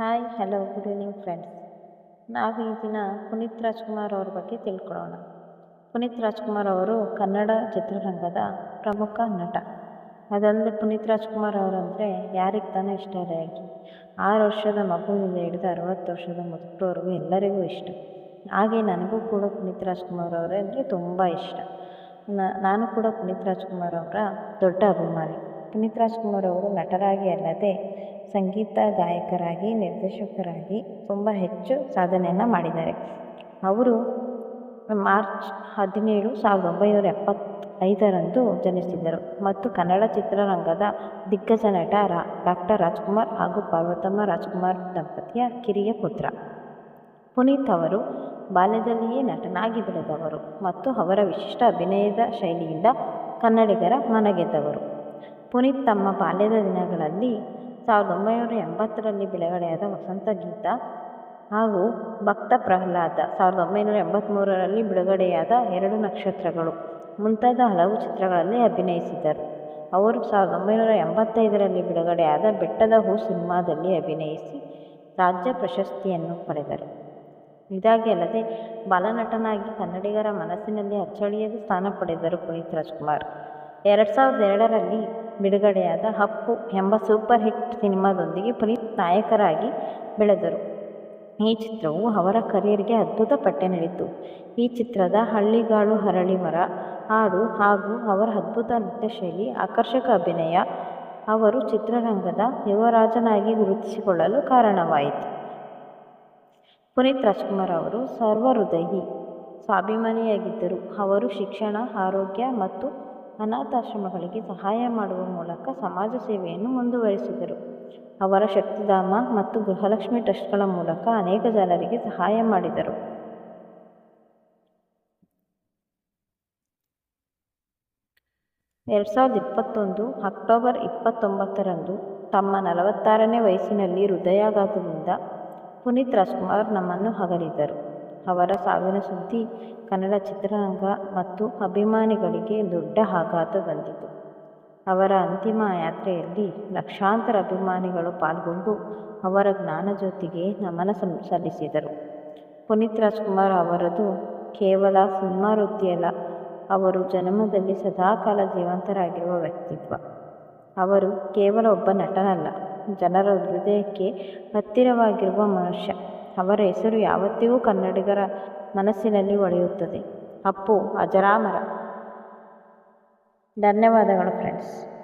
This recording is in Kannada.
Hi, hello, good evening friends. ನಾವು ಈ ದಿನ ಪುನೀತ್ ರಾಜ್ಕುಮಾರ್ ಅವ್ರ ಬಗ್ಗೆ ತಿಳ್ಕೊಳ್ಳೋಣ ಪುನೀತ್ ರಾಜ್ಕುಮಾರ್ ಅವರು ಕನ್ನಡ ಚಿತ್ರರಂಗದ ಪ್ರಮುಖ ನಟ. ಅದಲ್ಲದೆ ಪುನೀತ್ ರಾಜ್ಕುಮಾರ್ ಅವರಂದರೆ ಯಾರಿಗೆ ತಾನೇ ಇಷ್ಟ ಹೇಳಿ ಆರು ವರ್ಷದ ಮಗುವಿನಿಂದ ಹಿಡಿದು ಅರವತ್ತು ವರ್ಷದ ಮುದುಕರವರೆಗೂ ಎಲ್ಲರಿಗೂ ಇಷ್ಟ. ಹಾಗೆ ನನಗೂ ಕೂಡ ಪುನೀತ್ ರಾಜ್ಕುಮಾರ್ ಅವರೇ ಅಂದರೆ ತುಂಬ ಇಷ್ಟ. ನಾನು ಕೂಡ ಪುನೀತ್ ರಾಜ್ಕುಮಾರ್ ಅವರ ದೊಡ್ಡ ಅಭಿಮಾನಿ. ಪುನೀತ್ ರಾಜ್ಕುಮಾರ್ ಅವರು ನಟರಾಗಿ ಅಲ್ಲದೆ ಸಂಗೀತ ಗಾಯಕರಾಗಿ, ನಿರ್ದೇಶಕರಾಗಿ ತುಂಬ ಹೆಚ್ಚು ಸಾಧನೆಯನ್ನು ಮಾಡಿದ್ದಾರೆ. ಅವರು ಮಾರ್ಚ್ ಹದಿನೇಳು ಸಾವಿರದ ಒಂಬೈನೂರ ಎಪ್ಪತ್ತೈದರಂದು ಜನಿಸಿದರು ಮತ್ತು ಕನ್ನಡ ಚಿತ್ರರಂಗದ ದಿಗ್ಗಜ ನಟ ರಾ, ಡಾಕ್ಟರ್ ರಾಜ್ಕುಮಾರ್ ಹಾಗೂ ಪಾರ್ವತಮ್ಮ ರಾಜ್ಕುಮಾರ್ ದಂಪತಿಯ ಕಿರಿಯ ಪುತ್ರ. ಪುನೀತ್ ಅವರು ಬಾಲ್ಯದಲ್ಲಿಯೇ ನಟನಾಗಿ ಬೆಳೆದವರು ಮತ್ತು ಅವರ ವಿಶಿಷ್ಟ ಅಭಿನಯದ ಶೈಲಿಯಿಂದ ಕನ್ನಡಿಗರ ಮನಗೆದ್ದವರು. ಪುನೀತ್ ತಮ್ಮ ಬಾಲ್ಯದ ದಿನಗಳಲ್ಲಿ ಸಾವಿರದ ಒಂಬೈನೂರ ಎಂಬತ್ತರಲ್ಲಿ ಬಿಡುಗಡೆಯಾದ ವಸಂತ ಗೀತ ಹಾಗೂ ಭಕ್ತ ಪ್ರಹ್ಲಾದ ಸಾವಿರದ ಒಂಬೈನೂರ ಎಂಬತ್ತ್ಮೂರರಲ್ಲಿ ಬಿಡುಗಡೆಯಾದ ಎರಡು ನಕ್ಷತ್ರಗಳು. ಮುಂತಾದ ಹಲವು ಚಿತ್ರಗಳಲ್ಲಿ ಅಭಿನಯಿಸಿದರು. ಅವರು ಸಾವಿರದ ಒಂಬೈನೂರ ಎಂಬತ್ತೈದರಲ್ಲಿ ಬಿಡುಗಡೆಯಾದ ಬೆಟ್ಟದ ಹೂ ಸಿನಿಮಾದಲ್ಲಿ ಅಭಿನಯಿಸಿ ರಾಜ್ಯ ಪ್ರಶಸ್ತಿಯನ್ನು ಪಡೆದರು. ಇದಾಗಿ ಅಲ್ಲದೆ ಬಾಲನಟನಾಗಿ ಕನ್ನಡಿಗರ ಮನಸ್ಸಿನಲ್ಲಿ ಅಚ್ಚಳಿಯದ ಸ್ಥಾನ ಪಡೆದರು ಪುನೀತ್ ರಾಜ್ಕುಮಾರ್. ಎರಡು ಸಾವಿರದ ಎರಡರಲ್ಲಿ ಬಿಡುಗಡೆಯಾದ ಹಪ್ಪು ಎಂಬ ಸೂಪರ್ ಹಿಟ್ ಸಿನಿಮಾದೊಂದಿಗೆ ಪುನೀತ್ ನಾಯಕರಾಗಿ ಬೆಳೆದರು. ಈ ಚಿತ್ರವು ಅವರ ಕರಿಯರ್ಗೆ ಅದ್ಭುತ ಪಟ್ಟೆ ನೀಡಿತು ಈ ಚಿತ್ರದ ಹಳ್ಳಿಗಾಳು ಹರಳಿ ಮರ, ಹಾಡು ಹಾಗೂ ಅವರ ಅದ್ಭುತ ನೃತ್ಯ ಶೈಲಿ ಆಕರ್ಷಕ ಅಭಿನಯ ಅವರು ಚಿತ್ರರಂಗದ ಯುವರಾಜನಾಗಿ ಗುರುತಿಸಿಕೊಳ್ಳಲು ಕಾರಣವಾಯಿತು. ಪುನೀತ್ ರಾಜ್ಕುಮಾರ್ ಅವರು ಸರ್ವ ಹೃದಯಿ ಸ್ವಾಭಿಮಾನಿಯಾಗಿದ್ದರು. ಅವರು ಶಿಕ್ಷಣ, ಆರೋಗ್ಯ ಮತ್ತು ಅನಾಥಾಶ್ರಮಗಳಿಗೆ ಸಹಾಯ ಮಾಡುವ ಮೂಲಕ ಸಮಾಜ ಸೇವೆಯನ್ನು ಮುಂದುವರಿಸಿದರು. ಅವರ ಶಕ್ತಿಧಾಮ ಮತ್ತು ಗೃಹಲಕ್ಷ್ಮಿ ಟ್ರಸ್ಟ್ಗಳ ಮೂಲಕ ಅನೇಕ ಜನರಿಗೆ ಸಹಾಯ ಮಾಡಿದರು. ಎರಡು ಸಾವಿರದ ಇಪ್ಪತ್ತೊಂದು ಅಕ್ಟೋಬರ್ ಇಪ್ಪತ್ತೊಂಬತ್ತರಂದು ತಮ್ಮ ನಲವತ್ತಾರನೇ ವಯಸ್ಸಿನಲ್ಲಿ ಹೃದಯಾಘಾತದಿಂದ ಪುನೀತ್ ರಾಜ್ಕುಮಾರ್ ನಮ್ಮನ್ನು ಅಗಲಿದರು ಅವರ ಸಾವಿನ ಸುದ್ದಿ ಕನ್ನಡ ಚಿತ್ರರಂಗ ಮತ್ತು ಅಭಿಮಾನಿಗಳಿಗೆ ದೊಡ್ಡ ಆಘಾತ ತಂದಿತು ಅವರ ಅಂತಿಮ ಯಾತ್ರೆಯಲ್ಲಿ ಲಕ್ಷಾಂತರ ಅಭಿಮಾನಿಗಳು ಪಾಲ್ಗೊಂಡು ಅವರ ಜ್ಞಾನಜ್ಯೋತಿಗೆ ನಮನ ಸಲ್ಲಿಸಿದರು. ಪುನೀತ್ ರಾಜ್ಕುಮಾರ್ ಅವರದು ಕೇವಲ ಸಿನಿಮಾ ವೃತ್ತಿಯಲ್ಲ ಅವರು ಜನ್ಮದಲ್ಲಿ ಸದಾಕಾಲ ಜೀವಂತರಾಗಿರುವ ವ್ಯಕ್ತಿತ್ವ. ಅವರು ಕೇವಲ ಒಬ್ಬ ನಟನಲ್ಲ, ಜನರ ಹೃದಯಕ್ಕೆ ಹತ್ತಿರವಾಗಿರುವ ಮನುಷ್ಯ. ಅವರ ಹೆಸರು ಯಾವತ್ತಿಗೂ ಕನ್ನಡಿಗರ ಮನಸ್ಸಿನಲ್ಲಿ ಒಳೆಯುತ್ತದೆ. ಅಪ್ಪು ಅಜರಾಮರ. ಧನ್ಯವಾದಗಳು ಫ್ರೆಂಡ್ಸ್